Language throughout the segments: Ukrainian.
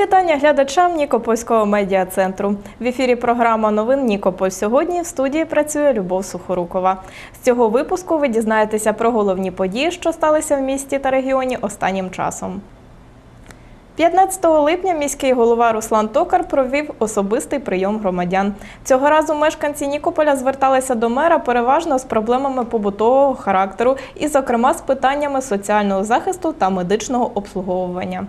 вітання глядачам Нікопольського медіа-центру. В ефірі програма новин Нікополь. Сьогодні в студії працює Любов Сухорукова. З цього випуску ви дізнаєтеся про головні події, що сталися в місті та регіоні останнім часом. 15 липня міський голова Руслан Токар провів особистий прийом громадян. Цього разу мешканці Нікополя зверталися до мера переважно з проблемами побутового характеру і, зокрема, з питаннями соціального захисту та медичного обслуговування.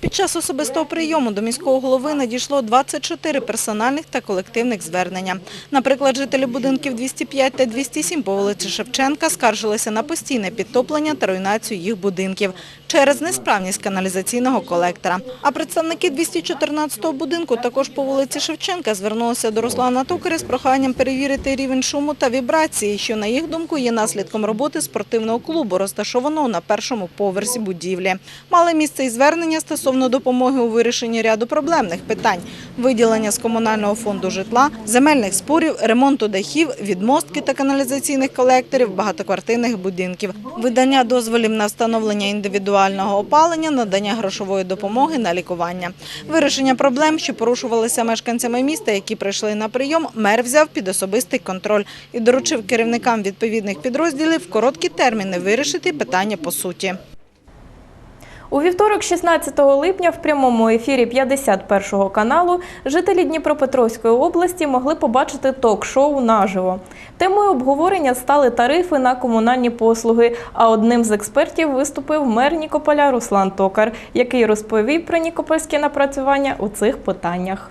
Під час особистого прийому до міського голови надійшло 24 персональних та колективних звернення. Наприклад, жителі будинків 205 та 207 по вулиці Шевченка скаржилися на постійне підтоплення та руйнацію їх будинків через несправність каналізаційного колектора. А представники 214-го будинку також по вулиці Шевченка звернулися до Руслана Токаря з проханням перевірити рівень шуму та вібрації, що, на їх думку, є наслідком роботи спортивного клубу, розташованого на першому поверсі будівлі. Мали місце і звернення стосовно допомоги у вирішенні ряду проблемних питань – виділення з комунального фонду житла, земельних спорів, ремонту дахів, відмостки та каналізаційних колекторів багатоквартирних будинків, видання дозволів на встановлення індивідуального опалення, надання грошової допомоги на лікування. Вирішення проблем, що порушувалися мешканцями міста, які прийшли на прийом, мер взяв під особистий контроль і доручив керівникам відповідних підрозділів в короткі терміни вирішити питання по суті. У вівторок, 16 липня, в прямому ефірі 51 каналу жителі Дніпропетровської області могли побачити ток-шоу наживо. Темою обговорення стали тарифи на комунальні послуги. А одним з експертів виступив мер Нікополя Руслан Токар, який розповів про нікопольські напрацювання у цих питаннях.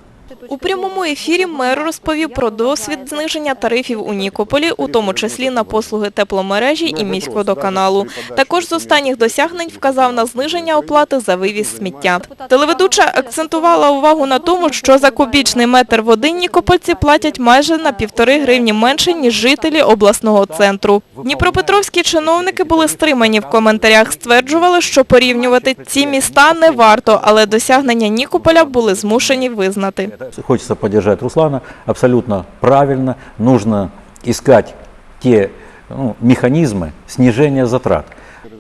У прямому ефірі мер розповів про досвід зниження тарифів у Нікополі, у тому числі на послуги тепломережі і міськводоканалу. Також з останніх досягнень вказав на зниження оплати за вивіз сміття. Телеведуча акцентувала увагу на тому, що за кубічний метр води нікопольці платять майже на півтори гривні менше, ніж жителі обласного центру. Дніпропетровські чиновники були стримані в коментарях, стверджували, що порівнювати ці міста не варто, але досягнення Нікополя були змушені визнати. Хочется поддержать Руслана. Абсолютно правильно. Нужно искать те ну, механизмы снижения затрат.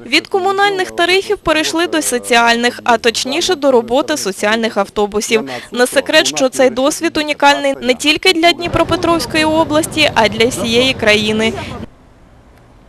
Від комунальних тарифів перейшли до соціальних, а точніше до роботи соціальних автобусів. Не секрет, що цей досвід унікальний не тільки для Дніпропетровської області, а й для всієї країни.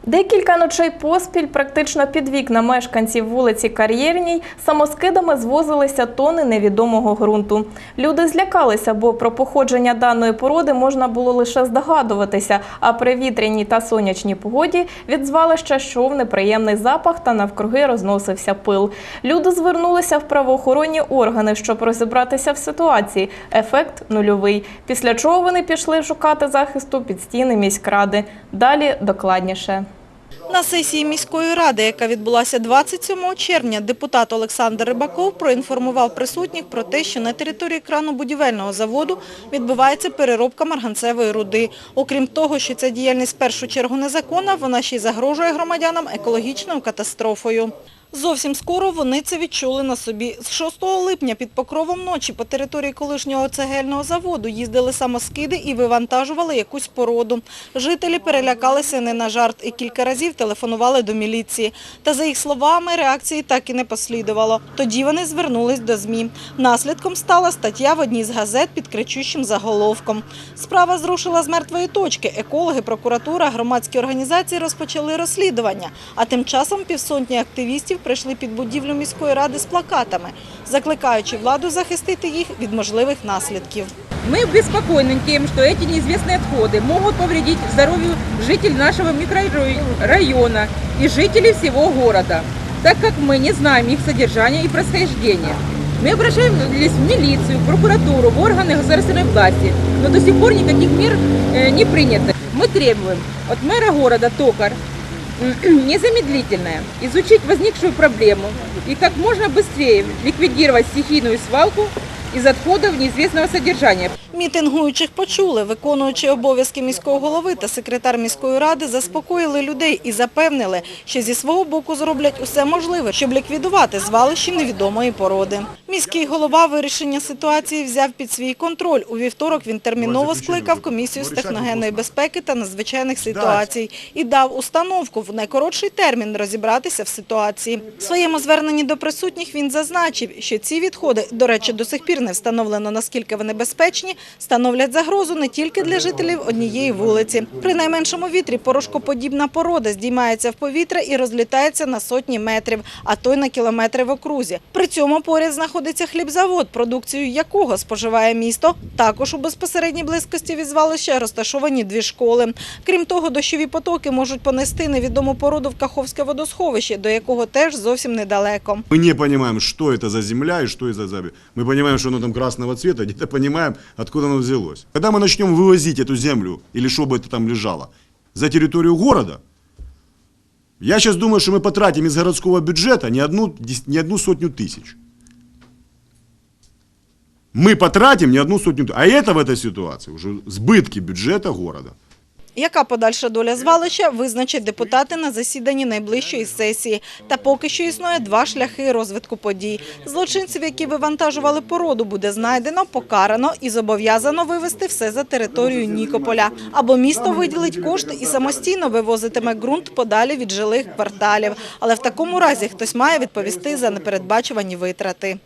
Декілька ночей поспіль практично під вікна мешканців вулиці Кар'єрній самоскидами звозилися тони невідомого ґрунту. Люди злякалися, бо про походження даної породи можна було лише здогадуватися, а при вітряній та сонячній погоді від звалища йшов неприємний запах та навкруги розносився пил. Люди звернулися в правоохоронні органи, щоб розібратися в ситуації. Ефект нульовий. Після чого вони пішли шукати захисту під стіни міськради. Далі докладніше. На сесії міської ради, яка відбулася 27 червня, депутат Олександр Рибаков проінформував присутніх про те, що на території кранобудівельного заводу відбувається переробка марганцевої руди. Окрім того, що ця діяльність в першу чергу незаконна, вона ще й загрожує громадянам екологічною катастрофою. Зовсім скоро вони це відчули на собі. З 6 липня під покровом ночі по території колишнього цегельного заводу їздили самоскиди і вивантажували якусь породу. Жителі перелякалися не на жарт і кілька разів телефонували до міліції. Та за їх словами, реакції так і не послідувало. Тоді вони звернулись до ЗМІ. Наслідком стала стаття в одній з газет під кричущим заголовком. Справа зрушила з мертвої точки. Екологи, прокуратура, громадські організації розпочали розслідування. А тим часом півсотні активістів прийшли під будівлю міської ради з плакатами, закликаючи владу захистити їх від можливих наслідків. Мы обеспокоены тем, что эти неизвестные отходы могут повредить здоровью жителей нашего микрорайона и жителей всего города, так как мы не знаем их содержания и происхождения. Мы обращались в милицию, в прокуратуру, в органы государственной власти, но до сих пор никаких мер э, не принято. Мы требуем от мэра города Токар м, незамедлительно изучить возникшую проблему и как можно быстрее ликвидировать стихийную свалку из отходов неизвестного содержания. Мітингуючих почули. Виконуючи обов'язки міського голови та секретар міської ради заспокоїли людей і запевнили, що зі свого боку зроблять усе можливе, щоб ліквідувати звалищі невідомої породи. Міський голова вирішення ситуації взяв під свій контроль. У вівторок він терміново скликав комісію з техногенної безпеки та надзвичайних ситуацій і дав установку в найкоротший термін розібратися в ситуації. В своєму зверненні до присутніх він зазначив, що ці відходи, до речі, до сих пір не встановлено наскільки вони безпечні, становлять загрозу не тільки для жителів однієї вулиці. При найменшому вітрі порошкоподібна порода здіймається в повітря і розлітається на сотні метрів, а то й на кілометри в окрузі. При цьому поряд знаходиться хлібзавод, продукцію якого споживає місто. Також у безпосередній близькості від звалища розташовані дві школи. Крім того, дощові потоки можуть понести невідому породу в Каховське водосховище, до якого теж зовсім недалеко. Мы не понимаем, что это за земля и что это за... Мы понимаем, что оно там красного цвета, где-то понимаем, откуда оно взялось. Когда мы начнем вывозить эту землю, или что бы это там лежало, за территорию города, я сейчас думаю, что мы потратим из городского бюджета не одну, не одну сотню тысяч. Мы потратим не одну сотню тысяч. А это в этой ситуации уже сбытки бюджета города. Яка подальша доля звалища, визначать депутати на засіданні найближчої сесії. Та поки що існує два шляхи розвитку подій. Злочинців, які вивантажували породу, буде знайдено, покарано і зобов'язано вивезти все за територію Нікополя. Або місто виділить кошти і самостійно вивозитиме ґрунт подалі від жилих кварталів. Але в такому разі хтось має відповісти за непередбачувані витрати.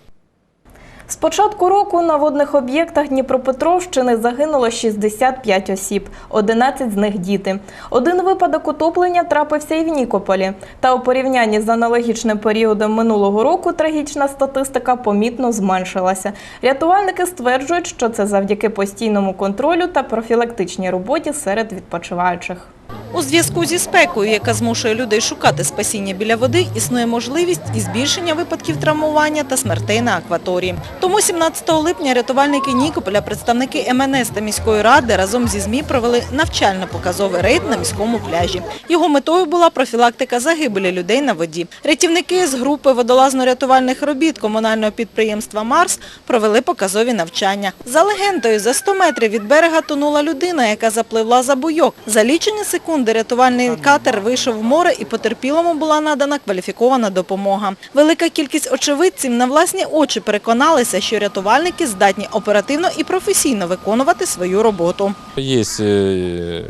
З початку року на водних об'єктах Дніпропетровщини загинуло 65 осіб, 11 з них діти. Один випадок утоплення трапився і в Нікополі. Та у порівнянні з аналогічним періодом минулого року трагічна статистика помітно зменшилася. Рятувальники стверджують, що це завдяки постійному контролю та профілактичній роботі серед відпочиваючих. У зв'язку зі спекою, яка змушує людей шукати спасіння біля води, існує можливість і збільшення випадків травмування та смертей на акваторії. Тому 17 липня рятувальники Нікополя, представники МНС та міської ради разом зі ЗМІ провели навчально-показовий рейд на міському пляжі. Його метою була профілактика загибелі людей на воді. Рятівники з групи водолазно-рятувальних робіт комунального підприємства «Марс» провели показові навчання. За легендою, за 100 метрів від берега тонула людина, яка запливла за буйок. За лічені секунди рятувальний катер вийшов в море і потерпілому була надана кваліфікована допомога. Велика кількість очевидців на власні очі переконалися, що рятувальники здатні оперативно і професійно виконувати свою роботу. Есть э,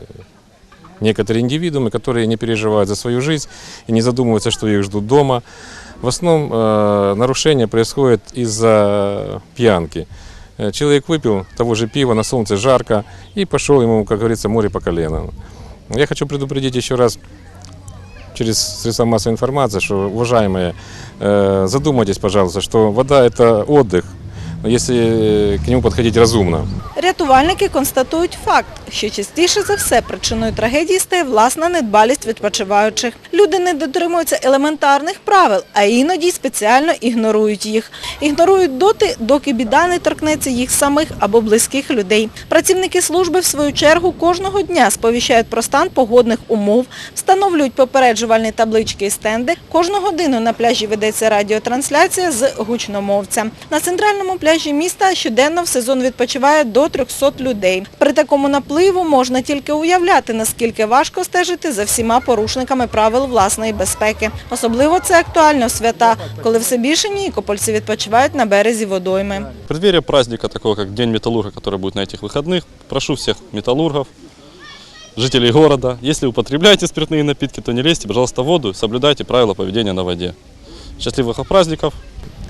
некоторые индивидуумы, которые не переживают за свою жизнь и не задумываются, что их ждут дома. В основном э, нарушения происходят из-за пьянки. Э, Человек выпил того же пива, на солнце жарко, и пошел ему, как говорится, море по колено. Я хочу предупредить еще раз через средства массовой информации, что, уважаемые, э, задумайтесь, пожалуйста, что вода – это отдых, но если к нему подходить разумно. Рятувальники констатують факт, що частіше за все причиною трагедії стає власна недбалість відпочиваючих. Люди не дотримуються елементарних правил, а іноді спеціально ігнорують їх. Ігнорують доти, доки біда не торкнеться їх самих або близьких людей. Працівники служби, в свою чергу, кожного дня сповіщають про стан погодних умов, встановлюють попереджувальні таблички і стенди. Кожну годину на пляжі ведеться радіотрансляція з гучномовця. На центральному пляжі міста щоденно в сезон відпочиває до 300 людей. При такому напливу можна тільки уявляти, наскільки важко стежити за всіма порушниками правил власної безпеки. Особливо це актуально в свята, коли все більше нікопольці відпочивають на березі водойми. В преддверии праздника, такого как День металлурга, который будет на этих выходных, прошу всех металлургов, жителей города, если употребляете спиртные напитки, то не лезьте, пожалуйста, в воду, соблюдайте правила поведения на воде. Счастливых вам праздников!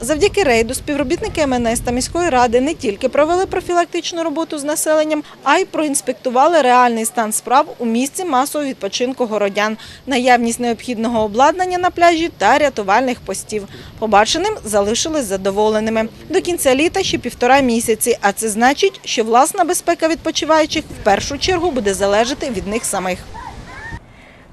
Завдяки рейду співробітники МНС та міської ради не тільки провели профілактичну роботу з населенням, а й проінспектували реальний стан справ у місці масового відпочинку городян, наявність необхідного обладнання на пляжі та рятувальних постів. Побаченим залишились задоволеними. До кінця літа ще півтора місяці, а це значить, що власна безпека відпочиваючих в першу чергу буде залежати від них самих.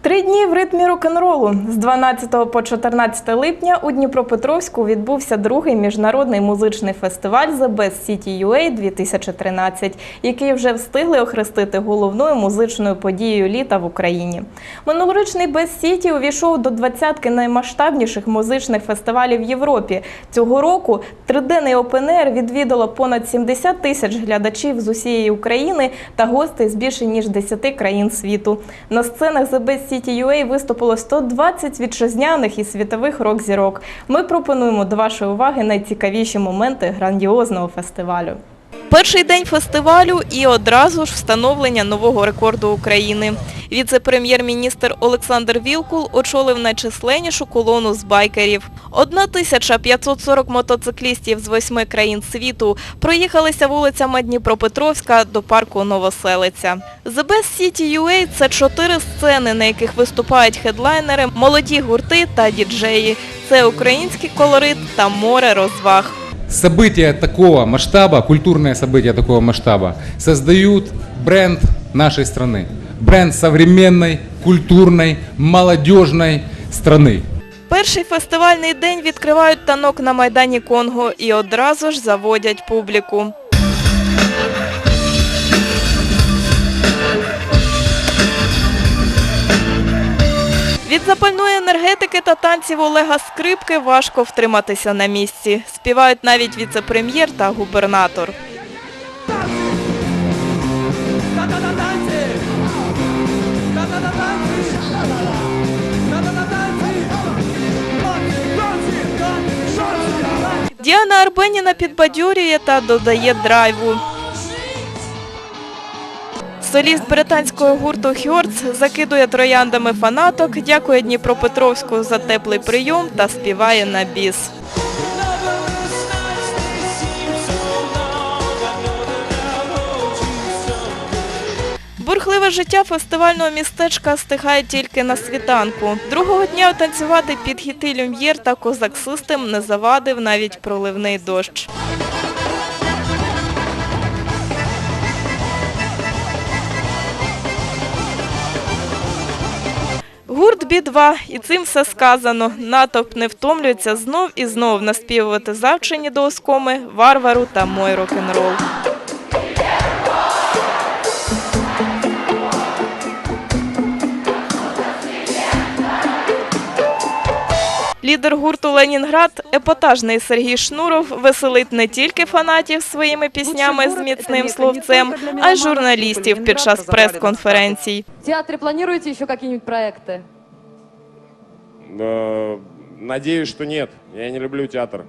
Три дні в ритмі рок-н-ролу з 12 по 14 липня у Дніпропетровську відбувся другий міжнародний музичний фестиваль The Best City UA 2013, який вже встигли охрестити головною музичною подією літа в Україні. Минулорічний Best City увійшов до двадцятки наймасштабніших музичних фестивалів в Європі. Цього року триденний опенер відвідало понад 70 тисяч глядачів з усієї України та гостей з більше ніж 10 країн світу. На сценах The Best City UA виступило 120 вітчизняних і світових рок-зірок. Ми пропонуємо до вашої уваги найцікавіші моменти грандіозного фестивалю. Перший день фестивалю і одразу ж встановлення нового рекорду України. Віце-прем'єр-міністр Олександр Вілкул очолив найчисленнішу колону з байкерів. 1540 мотоциклістів з восьми країн світу проїхалися вулицями Дніпропетровська до парку Новоселиця. The Best City UA – це чотири сцени, на яких виступають хедлайнери, молоді гурти та діджеї. Це український колорит та море розваг события такого масштаба, культурные события такого масштаба создают бренд нашей страны. Бренд современной, культурной, молодежной страны. Перший фестивальний день відкривають танок на Майдані Конго і одразу ж заводять публіку. Від запальної енергетики та танців Олега Скрипки важко втриматися на місці. Співають навіть віце-прем'єр та губернатор. Діана Арбеніна підбадьорює та додає драйву. Соліст британського гурту Хьорц закидує трояндами фанаток, дякує Дніпропетровську за теплий прийом та співає на біс. Бурхливе життя фестивального містечка стихає тільки на світанку. Другого дня танцювати під хіти Люм'єр та Козак Систем не завадив навіть проливний дощ. Бі-2, і цим все сказано. Натовп не втомлюється знов і знов наспівувати завчені до оскоми, варвару та мой рок-н-рол. Лідер гурту Ленінград, епатажний Сергій Шнуров, веселить не тільки фанатів своїми піснями з міцним словцем, а й журналістів під час прес-конференцій. Планируете еще какие-нибудь проекты? Э, Надеюсь, что нет. Я не люблю театр.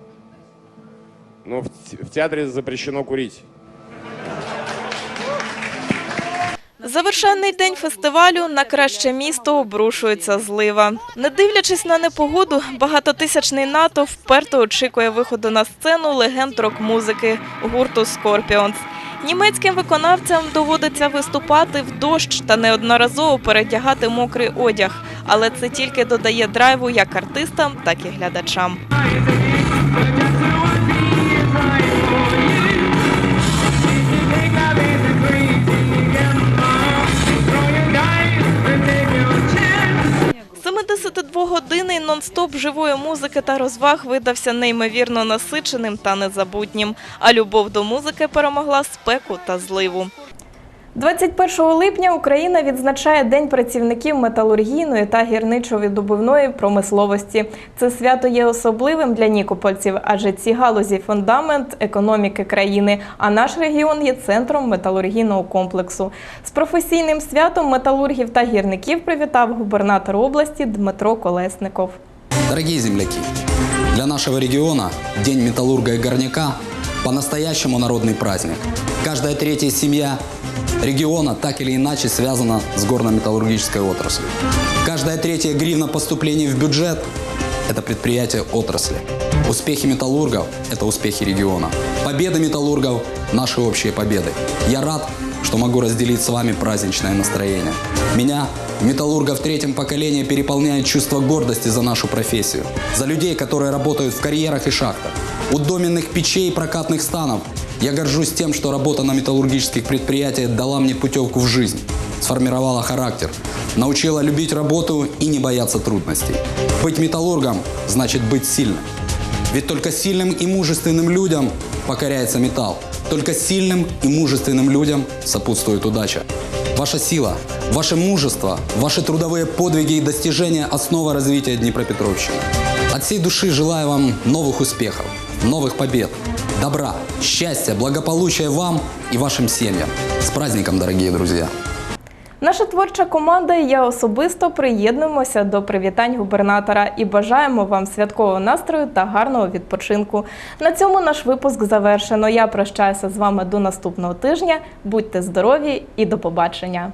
Но в, те- театре запрещено курить. Завершальний день фестивалю на краще місто обрушується злива. Не дивлячись на непогоду, багатотисячний НАТО вперто очікує виходу на сцену легенд рок-музики гурту Scorpions. Німецьким виконавцям доводиться виступати в дощ та неодноразово перетягати мокрий одяг, але це тільки додає драйву як артистам, так і глядачам. Нон-стоп живої музики та розваг видався неймовірно насиченим та незабутнім. А любов до музики перемогла спеку та зливу. 21 липня Україна відзначає День працівників металургійної та гірничо-видобувної промисловості. Це свято є особливим для нікопольців, адже ці галузі – фундамент економіки країни, а наш регіон є центром металургійного комплексу. З професійним святом металургів та гірників привітав губернатор області Дмитро Колесников. Дорогие земляки, для нашего региона День металлурга и горняка по-настоящему народный праздник. Каждая третья семья региона так или иначе связана с горно-металлургической отраслью. Каждая третья гривна поступлений в бюджет – это предприятие отрасли. Успехи металлургов – это успехи региона. Победы металлургов – наши общие победы. Я рад, что могу разделить с вами праздничное настроение. Меня, металлурга в третьем поколении, переполняет чувство гордости за нашу профессию. За людей, которые работают в карьерах и шахтах. У доменных печей и прокатных станов Я горжусь тем, что работа на металлургических предприятиях дала мне путевку в жизнь, сформировала характер, научила любить работу и не бояться трудностей. Быть металлургом значит быть сильным. Ведь только сильным и мужественным людям покоряется металл. Только сильным и мужественным людям сопутствует удача. Ваша сила, ваше мужество, ваши трудовые подвиги и достижения – основа развития Днепропетровщины. От всей души желаю вам новых успехов, новых побед, добра, счастья, благополучия вам и вашим семьям. С праздником, дорогие друзья! Наша творча команда і я особисто приєднуємося до привітань губернатора і бажаємо вам святкового настрою та гарного відпочинку. На цьому наш випуск завершено. Я прощаюся з вами до наступного тижня. Будьте здорові і до побачення.